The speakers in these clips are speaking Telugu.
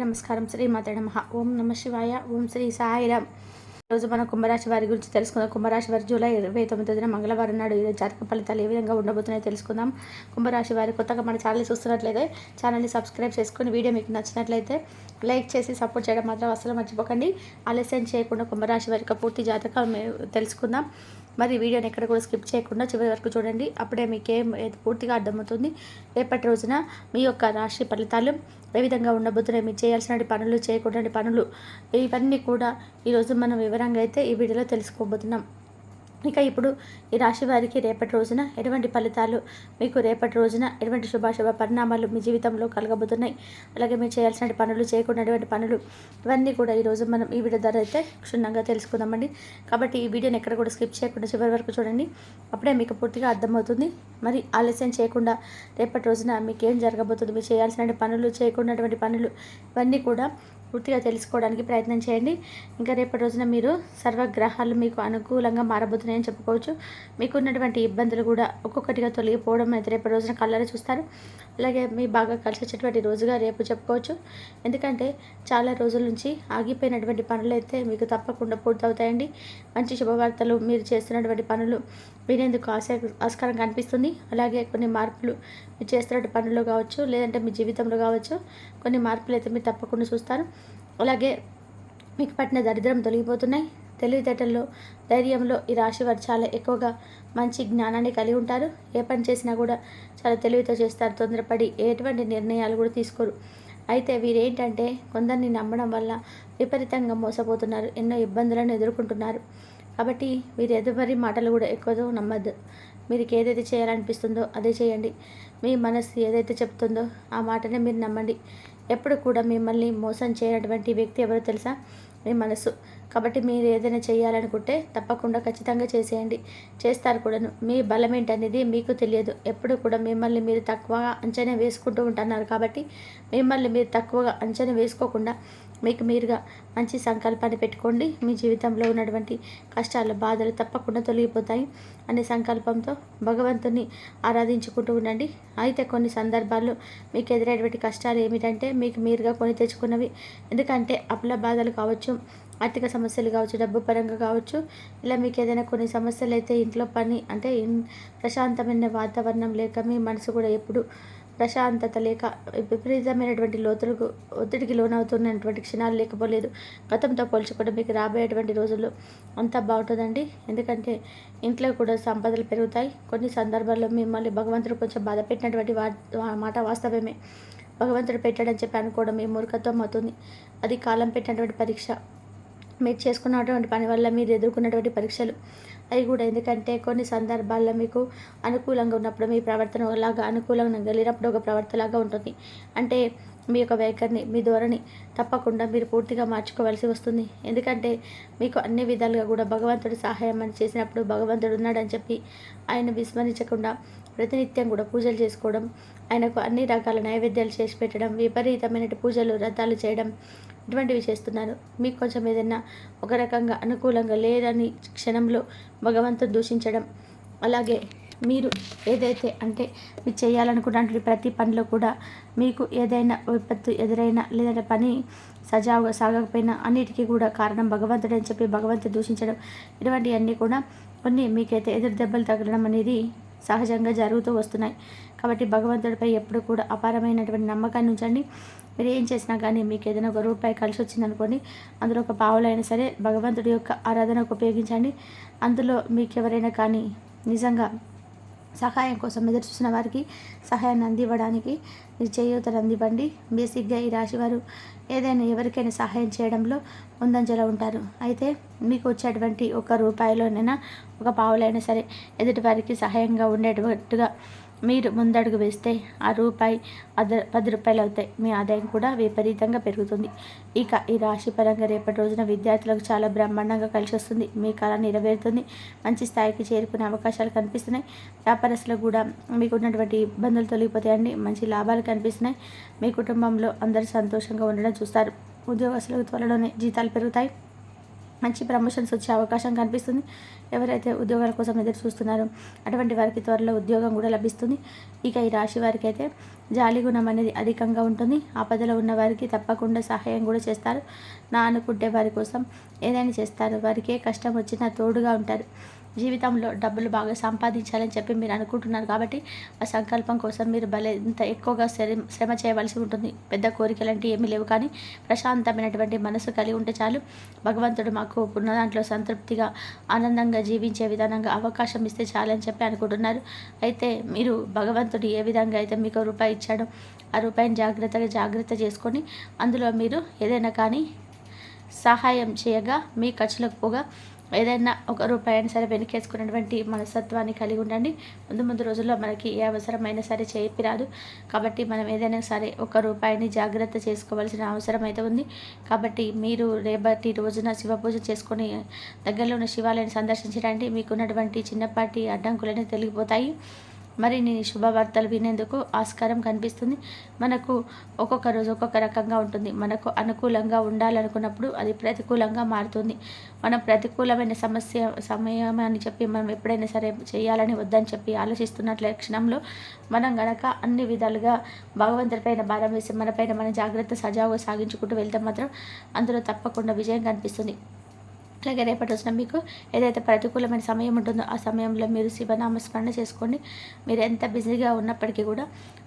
నమస్కారం. శ్రీ మాత నమ. ఓం నమ శివాయ. ఓం శ్రీ సాయిరామ్. రోజు మనం కుంభరాశి వారి గురించి తెలుసుకుందాం. కుంభరాశి వారి జూలై ఇరవై తొమ్మిదిన మంగళవారం నాడు ఈరోజు జాతక ఫలితాలు ఏ విధంగా ఉండబోతున్నాయో తెలుసుకుందాం. కుంభరాశి వారి కొత్తగా మన ఛానల్ చూస్తున్నట్లయితే ఛానల్ని సబ్స్క్రైబ్ చేసుకొని వీడియో మీకు నచ్చినట్లయితే లైక్ చేసి సపోర్ట్ చేయడం మాత్రం అసలు మర్చిపోకండి. ఆలస్యం చేయకుండా కుంభరాశి వారి పూర్తి జాతకం తెలుసుకుందాం. మరి వీడియోని ఎక్కడ కూడా స్కిప్ చేయకుండా చివరి వరకు చూడండి. అప్పుడే మీకేం పూర్తిగా అర్థమవుతుంది. రేపటి రోజున మీ యొక్క రాశి ఫలితాలు ఏ విధంగా ఉండబోతున్నాయి మీరు చేయాల్సిన పనులు చేయకూడని పనులు ఇవన్నీ కూడా ఈరోజు మనం వివరంగా అయితే ఈ వీడియోలో తెలుసుకోబోతున్నాం. ఇక ఇప్పుడు ఈ రాశి వారికి రేపటి రోజున ఎటువంటి ఫలితాలు మీకు రేపటి రోజున ఎటువంటి శుభాశుభ పరిణామాలు మీ జీవితంలో కలగబోతున్నాయి? అలాగే మీరు చేయాల్సిన పనులు చేయకున్నటువంటి పనులు ఇవన్నీ కూడా ఈరోజు మనం ఈ వీడియో ద్వారా అయితే క్షుణ్ణంగా తెలుసుకుందామండి. కాబట్టి ఈ వీడియోని ఎక్కడ కూడా స్కిప్ చేయకుండా చివరి వరకు చూడండి. అప్పుడే మీకు పూర్తిగా అర్థమవుతుంది. మరి ఆలస్యం చేయకుండా రేపటి రోజున మీకు ఏం జరగబోతుంది? మీరు చేయాల్సిన పనులు చేయకున్నటువంటి పనులు ఇవన్నీ కూడా పూర్తిగా తెలుసుకోవడానికి ప్రయత్నం చేయండి. ఇంకా రేపటి రోజున మీరు సర్వగ్రహాలు మీకు అనుకూలంగా మారబోతున్నాయని చెప్పుకోవచ్చు. మీకు ఉన్నటువంటి ఇబ్బందులు కూడా ఒక్కొక్కటిగా తొలగిపోవడం అయితే రేపటి రోజున కళ్ళని చూస్తారు. అలాగే మీ బాగా కలిసి వచ్చేటువంటి రోజుగా రేపు చెప్పుకోవచ్చు. ఎందుకంటే చాలా రోజుల నుంచి ఆగిపోయినటువంటి పనులు అయితే మీకు తప్పకుండా పూర్తవుతాయండి. మంచి శుభవార్తలు మీరు చేస్తున్నటువంటి పనులు వినేందుకు ఆశ ఆస్కారం కనిపిస్తుంది. అలాగే కొన్ని మార్పులు మీరు చేస్తున్న పనుల్లో కావచ్చు లేదంటే మీ జీవితంలో కావచ్చు కొన్ని మార్పులు అయితే మీరు తప్పకుండా చూస్తారు. అలాగే మీకు పట్టిన దరిద్రం తొలగిపోతున్నాయి. తెలివితేటల్లో ధైర్యంలో ఈ రాశి వారు చాలా ఎక్కువగా మంచి జ్ఞానాన్ని కలిగి ఉంటారు. ఏ పని చేసినా కూడా చాలా తెలివితో చేస్తారు. తొందరపడి ఎటువంటి నిర్ణయాలు కూడా తీసుకోరు. అయితే వీరేంటంటే కొందరిని నమ్మడం వల్ల విపరీతంగా మోసపోతున్నారు. ఎన్నో ఇబ్బందులను ఎదుర్కొంటున్నారు. కాబట్టి వీరు ఎదువరి మాటలు కూడా ఎక్కువగా నమ్మద్దు. మీరు ఏదైతే చేయాలనిపిస్తుందో అదే చేయండి. మీ మనసు ఏదైతే చెప్తుందో ఆ మాటనే మీరు నమ్మండి. ఎప్పుడు కూడా మిమ్మల్ని మోసం చేయనటువంటి వ్యక్తి ఎవరో తెలుసా? మీ మనసు కాబట్టి మీరు ఏదైనా చేయాలనుకుంటే తప్పకుండా ఖచ్చితంగా చేసేయండి. చేస్తారు కూడాను. మీ బలం ఏంటనేది మీకు తెలియదు. ఎప్పుడు కూడా మిమ్మల్ని మీరు తక్కువగా అంచనా వేసుకుంటూ ఉంటున్నారు కాబట్టి మిమ్మల్ని మీరు తక్కువగా అంచనా వేసుకోకుండా మీకు మీరుగా మంచి సంకల్పాన్ని పెట్టుకోండి. మీ జీవితంలో ఉన్నటువంటి కష్టాలు బాధలు తప్పకుండా తొలగిపోతాయి అనే సంకల్పంతో భగవంతుని ఆరాధించుకుంటూ ఉండండి. అయితే కొన్ని సందర్భాల్లో మీకు ఎదురైనటువంటి కష్టాలు ఏమిటంటే మీకు మీరుగా కొని తెచ్చుకున్నవి. ఎందుకంటే అప్పుల బాధలు కావచ్చు ఆర్థిక సమస్యలు కావచ్చు డబ్బు పరంగా కావచ్చు ఇలా మీకు ఏదైనా కొన్ని సమస్యలు అయితే ఇంట్లో పని అంటే ప్రశాంతమైన వాతావరణం లేక మీ మనసు కూడా ఎప్పుడు ప్రశాంతత లేక విపరీతమైనటువంటి లోతులకు ఒత్తిడికి లోనవుతున్నటువంటి క్షణాలు లేకపోలేదు. గతంతో పోల్చుకోవడం మీకు రాబోయేటువంటి రోజుల్లో అంతా బాగుంటుందండి. ఎందుకంటే ఇంట్లో కూడా సంపదలు పెరుగుతాయి. కొన్ని సందర్భాల్లో మిమ్మల్ని భగవంతుడు కొంచెం బాధ పెట్టినటువంటి మాట వాస్తవమే. భగవంతుడు పెట్టాడని చెప్పి అనుకోవడం మీ మూర్ఖత్వం అవుతుంది. అది కాలం పెట్టినటువంటి పరీక్ష. మీరు చేసుకున్నటువంటి పని వల్ల మీరు ఎదుర్కొన్నటువంటి పరీక్షలు అవి కూడా. ఎందుకంటే కొన్ని సందర్భాల్లో మీకు అనుకూలంగా ఉన్నప్పుడు మీ ప్రవర్తన లాగా అనుకూలంగా కలిగినప్పుడు ఒక ప్రవర్తనలాగా ఉంటుంది. అంటే మీ యొక్క వైఖరిని మీ ధోరణి తప్పకుండా మీరు పూర్తిగా మార్చుకోవాల్సి వస్తుంది. ఎందుకంటే మీకు అన్ని విధాలుగా కూడా భగవంతుడు సహాయం అని చేసినప్పుడు భగవంతుడు ఉన్నాడని చెప్పి ఆయన విస్మరించకుండా ప్రతినిత్యం కూడా పూజలు చేసుకోవడం ఆయనకు అన్ని రకాల నైవేద్యాలు చేసి పెట్టడం విపరీతమైన పూజలు వ్రతాలు చేయడం ఇటువంటివి చేస్తున్నారు. మీకు కొంచెం ఏదైనా ఒక రకంగా అనుకూలంగా లేదని క్షణంలో భగవంతుడు దూషించడం అలాగే మీరు ఏదైతే అంటే మీరు చేయాలనుకున్నటువంటి ప్రతి పనిలో కూడా మీకు ఏదైనా విపత్తు ఎదురైనా లేదంటే పని సజావుగా సాగకపోయినా అన్నిటికీ కూడా కారణం భగవంతుడు అని చెప్పి భగవంతుడు దూషించడం. ఇటువంటివన్నీ కూడా కొన్ని మీకైతే ఎదురు దెబ్బలు తగలడం అనేది సహజంగా జరుగుతూ వస్తున్నాయి. కాబట్టి భగవంతుడిపై ఎప్పుడు కూడా అపారమైనటువంటి నమ్మకాన్ని ఉంచండి. మీరు ఏం చేసినా కానీ మీకు ఏదైనా ఒక రూపాయి కలిసి వచ్చిందనుకోండి అందులో ఒక పావులైనా సరే భగవంతుడి యొక్క ఆరాధనకు ఉపయోగించండి. అందులో మీకు ఎవరైనా కానీ నిజంగా సహాయం కోసం ఎదురు చూసిన వారికి సహాయాన్ని అందివ్వడానికి మీరు చేయూతలు అందివ్వండి. బేసిక్గా ఈ రాశివారు ఏదైనా ఎవరికైనా సహాయం చేయడంలో ముందంజలో ఉంటారు. అయితే మీకు వచ్చేటువంటి ఒక రూపాయిలోనైనా ఒక పావులైనా సరే ఎదుటి వారికి సహాయంగా ఉండేటట్టుగా మీరు ముందడుగు వేస్తే ఆ రూపాయి అద పది రూపాయలు అవుతాయి. మీ ఆదాయం కూడా విపరీతంగా పెరుగుతుంది. ఇక ఈ రాశి పరంగా రేపటి రోజున విద్యార్థులకు చాలా బ్రహ్మాండంగా కలిసి వస్తుంది. మీ కళ నెరవేరుతుంది. మంచి స్థాయికి చేరుకునే అవకాశాలు కనిపిస్తున్నాయి. వ్యాపారస్తులకు కూడా మీకు ఉన్నటువంటి ఇబ్బందులు తొలగిపోతాయండి. మంచి లాభాలు కనిపిస్తున్నాయి. మీ కుటుంబంలో అందరూ సంతోషంగా ఉండడం చూస్తారు. ఉద్యోగస్తులకు త్వరలోనే జీతాలు పెరుగుతాయి. మంచి ప్రమోషన్స్ వచ్చే అవకాశం కనిపిస్తుంది. ఎవరైతే ఉద్యోగాల కోసం ఎదురు చూస్తున్నారో అటువంటి వారికి త్వరలో ఉద్యోగం కూడా లభిస్తుంది. ఇక ఈ రాశి వారికి అయితే జాలి గుణం అనేది అధికంగా ఉంటుంది. ఆపదలో ఉన్న వారికి తప్పకుండా సహాయం కూడా చేస్తారు. నా అనుకుంటే వారి కోసం ఏదైనా చేస్తారు. వారికి ఏ కష్టం వచ్చినా తోడుగా ఉంటారు. జీవితంలో డబ్బులు బాగా సంపాదించాలని చెప్పి మీరు అనుకుంటున్నారు కాబట్టి ఆ సంకల్పం కోసం మీరు భలే ఇంత ఎక్కువగా శ్రమ చేయవలసి ఉంటుంది. పెద్ద కోరికలు అంటే ఏమీ లేవు కానీ ప్రశాంతమైనటువంటి మనసు కలిగి ఉంటే చాలు. భగవంతుడు మాకు ఉన్న దాంట్లో సంతృప్తిగా ఆనందంగా జీవించే విధానంగా అవకాశం ఇస్తే చాలని చెప్పి అనుకుంటున్నారు. అయితే మీరు భగవంతుడు ఏ విధంగా అయితే మీకు రూపాయి ఇచ్చాడో ఆ రూపాయిని జాగ్రత్తగా జాగ్రత్త చేసుకొని అందులో మీరు ఏదైనా కానీ సహాయం చేయగా మీ ఖర్చులకు పోగా ఏదైనా ఒక రూపాయి అయినా సరే వెనకేసుకున్నటువంటి మనస్తత్వాన్ని కలిగి ఉండండి. ముందు ముందు రోజుల్లో మనకి ఏ అవసరమైనా సరే చేపి రాదు. కాబట్టి మనం ఏదైనా సరే ఒక రూపాయిని జాగ్రత్త చేసుకోవాల్సిన అవసరం అయితే ఉంది. కాబట్టి మీరు రేపటి రోజున శివ పూజ చేసుకొని దగ్గరలో ఉన్న శివాలయాన్ని సందర్శించడానికి మీకున్నటువంటి చిన్నపాటి అడ్డంకులన్నీ తెలిగిపోతాయి. మరిన్ని శుభవార్తలు వినేందుకు ఆస్కారం కనిపిస్తుంది. మనకు ఒక్కొక్క రోజు ఒక్కొక్క రకంగా ఉంటుంది. మనకు అనుకూలంగా ఉండాలనుకున్నప్పుడు అది ప్రతికూలంగా మారుతుంది. మనం ప్రతికూలమైన సమస్య సమయం అని చెప్పి మనం ఎప్పుడైనా సరే చేయాలని వద్దని చెప్పి ఆలోచిస్తున్నట్ల క్షణంలో మనం గనక అన్ని విధాలుగా భగవంతుడిపైన భారం వేసి మనపైన మన జాగ్రత్త సజావుగా సాగించుకుంటూ వెళ్తే మాత్రం అందులో తప్పకుండా విజయం కనిపిస్తుంది. అట్లాగే రేపటి రోజున మీకు ఏదైతే ప్రతికూలమైన సమయం ఉంటుందో ఆ సమయంలో మీరు శివనామస్మరణ చేసుకోండి. మీరు ఎంత బిజీగా ఉన్నప్పటికీ కూడా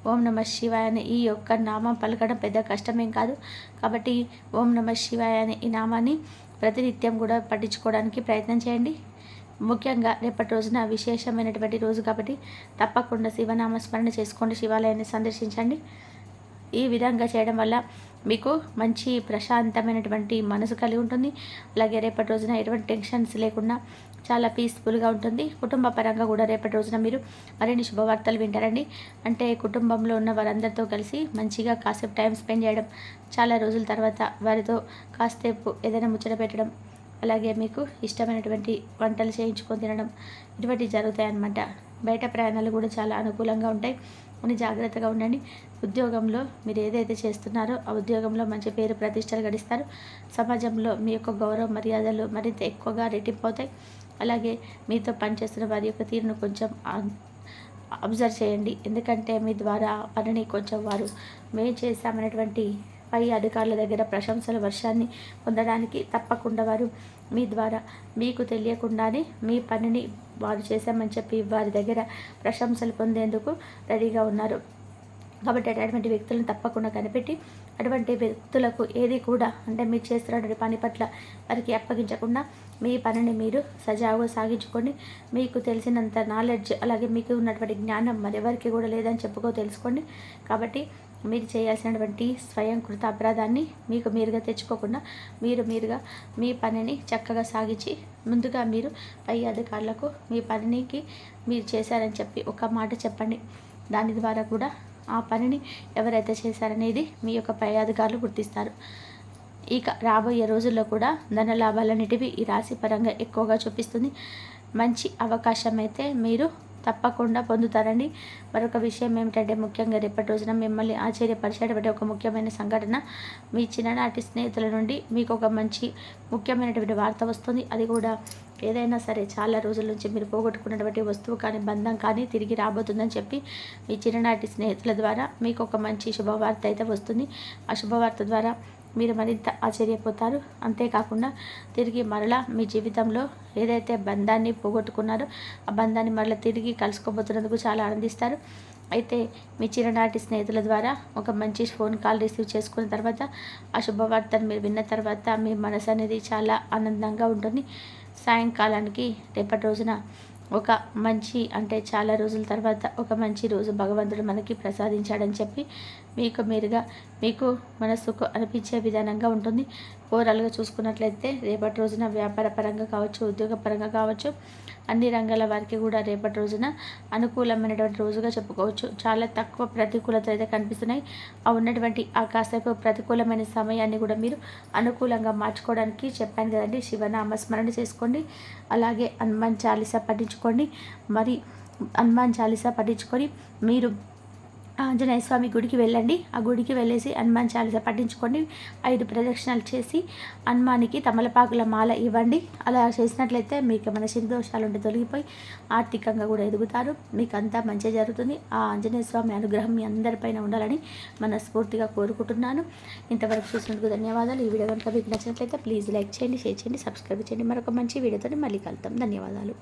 ఓం నమ శివాయ అని ఈ యొక్క నామం పలకడం పెద్ద కష్టమేం కాదు. కాబట్టి ఓం నమ శివాయ అని ఈ నామాన్ని ప్రతినిత్యం కూడా పట్టించుకోవడానికి ప్రయత్నం చేయండి. ముఖ్యంగా రేపటి రోజున విశేషమైనటువంటి రోజు కాబట్టి తప్పకుండా శివనామస్మరణ చేసుకోండి. శివాలయాన్ని సందర్శించండి. ఈ విధంగా చేయడం వల్ల మీకు మంచి ప్రశాంతమైనటువంటి మనసు కలిగి ఉంటుంది. అలాగే రేపటి రోజున ఎటువంటి టెన్షన్స్ లేకుండా చాలా పీస్ఫుల్గా ఉంటుంది. కుటుంబ పరంగా కూడా రేపటి రోజున మీరు మరిన్ని శుభవార్తలు వింటారండి. అంటే కుటుంబంలో ఉన్న వారందరితో కలిసి మంచిగా కాసేపు టైం స్పెండ్ చేయడం చాలా రోజుల తర్వాత వారితో కాసేపు ఏదైనా ముచ్చట పెట్టడం అలాగే మీకు ఇష్టమైనటువంటి వంటలు చేయించుకొని తినడం ఇటువంటి జరుగుతాయి అన్నమాట బయట ప్రయాణాలు కూడా చాలా అనుకూలంగా ఉంటాయి. కొన్ని జాగ్రత్తగా ఉండండి. ఉద్యోగంలో మీరు ఏదైతే చేస్తున్నారో ఆ ఉద్యోగంలో మంచి పేరు ప్రతిష్టలు గడిస్తారు. సమాజంలో మీ యొక్క గౌరవ మర్యాదలు మరింత ఎక్కువగా రెట్టింపు అవుతాయి అలాగే మీతో పనిచేస్తున్న వారి యొక్క తీరును కొంచెం అబ్జర్వ్ చేయండి. ఎందుకంటే మీ ద్వారా పనిని కొంచెం వారు మేము చేశామనేటువంటి పై అధికారుల దగ్గర ప్రశంసల వర్షాన్ని పొందడానికి తప్పకుండా వారు మీ ద్వారా మీకు తెలియకుండానే మీ పనిని వారు చేశామని చెప్పి వారి దగ్గర ప్రశంసలు పొందేందుకు రెడీగా ఉన్నారు. కాబట్టి అటువంటి వ్యక్తులను తప్పకుండా కనిపెట్టి అటువంటి వ్యక్తులకు ఏది కూడా అంటే మీరు చేస్తున్నటువంటి పని పట్ల వారికి అప్పగించకుండా మీ పనిని మీరు సజావుగా సాగించుకొని మీకు తెలిసినంత నాలెడ్జ్ అలాగే మీకు ఉన్నటువంటి జ్ఞానం మరెవరికి కూడా లేదని చెప్పుకో తెలుసుకోండి కాబట్టి మీరు చేయాల్సినటువంటి స్వయం కృత అపరాధాన్ని మీకు మీరుగా తెచ్చుకోకుండా మీరు మీరుగా మీ పనిని చక్కగా సాగించి ముందుగా మీరు పై అధికారులకు మీ పనికి మీరు చేశారని చెప్పి ఒక మాట చెప్పండి. దాని ద్వారా కూడా ఆ పనిని ఎవరైతే చేశారనేది మీ యొక్క పై అధికారులు గుర్తిస్తారు. ఇక రాబోయే రోజుల్లో కూడా ధన లాభాలన్నిటివి ఈ రాశి పరంగా ఎక్కువగా చూపిస్తుంది. మంచి అవకాశం అయితే మీరు తప్పకుండా పొందుతారండి మరొక విషయం ఏమిటంటే ముఖ్యంగా రేపటి రోజున మిమ్మల్ని ఆశ్చర్యపరిచేటువంటి ఒక ముఖ్యమైన సంఘటన మీ చిన్ననాటి స్నేహితుల నుండి మీకు ఒక మంచి ముఖ్యమైనటువంటి వార్త వస్తుంది. అది కూడా ఏదైనా సరే చాలా రోజుల నుంచి మీరు పోగొట్టుకున్నటువంటి వస్తువు కానీ బంధం కానీ తిరిగి రాబోతుందని చెప్పి మీ చిన్ననాటి స్నేహితుల ద్వారా మీకు ఒక మంచి శుభవార్త అయితే వస్తుంది. ఆ శుభవార్త ద్వారా మీరు మరింత ఆశ్చర్యపోతారు. అంతేకాకుండా తిరిగి మరలా మీ జీవితంలో ఏదైతే బంధాన్ని పోగొట్టుకున్నారో ఆ బంధాన్ని మరలా తిరిగి కలుసుకోబోతున్నందుకు చాలా ఆనందిస్తారు. అయితే మీ చిరనాటి స్నేహితుల ద్వారా ఒక మంచి ఫోన్ కాల్ రిసీవ్ చేసుకున్న తర్వాత ఆ శుభవార్తను మీరు విన్న తర్వాత మీ మనసు అనేది చాలా ఆనందంగా ఉంటుంది. సాయంకాలానికి రేపటి రోజున ఒక మంచి అంటే చాలా రోజుల తర్వాత ఒక మంచి రోజు భగవంతుడు మనకి ప్రసాదించాడని చెప్పి మీకు మీరుగా మీకు మనసుకు అనిపించే విధానంగా ఉంటుంది. ఓవరాల్గా చూసుకున్నట్లయితే రేపటి రోజున వ్యాపార పరంగా కావచ్చు ఉద్యోగ పరంగా కావచ్చు అన్ని రంగాల వారికి కూడా రేపటి రోజున అనుకూలమైనటువంటి రోజుగా చెప్పుకోవచ్చు. చాలా తక్కువ ప్రతికూలత అయితే కనిపిస్తున్నాయి. ఆ ఉన్నటువంటి ఆ కాసేపు ప్రతికూలమైన సమయాన్ని కూడా మీరు అనుకూలంగా మార్చుకోవడానికి చెప్పాను కదండి. శివనామస్మరణ చేసుకోండి. అలాగే హనుమాన్ చాలీసా పఠించుకోండి. మరి హనుమాన్ చాలీసా పఠించుకొని మీరు ఆంజనేయ స్వామి గుడికి వెళ్ళండి. ఆ గుడికి వెళ్ళేసి హనుమాన్ చాలీస పట్టించుకోండి ఐదు ప్రదక్షిణాలు చేసి హనుమానికి తమలపాకుల మాల ఇవ్వండి. అలా చేసినట్లయితే మీకు ఏమైనా దోషాలు ఉంటే తొలగిపోయి ఆర్థికంగా కూడా ఎదుగుతారు. మీకు అంతా మంచి జరుగుతుంది. ఆ ఆంజనేయ స్వామి అనుగ్రహం మీ అందరిపైన ఉండాలని మనస్ఫూర్తిగా కోరుకుంటున్నాను. ఇంతవరకు చూసినందుకు ధన్యవాదాలు. ఈ వీడియో కనుక మీకు నచ్చినట్లయితే ప్లీజ్ లైక్ చేయండి షేర్ చేయండి సబ్స్క్రైబ్ చేయండి. మరొక మంచి వీడియోతో మళ్ళీ కలుద్దాం. ధన్యవాదాలు.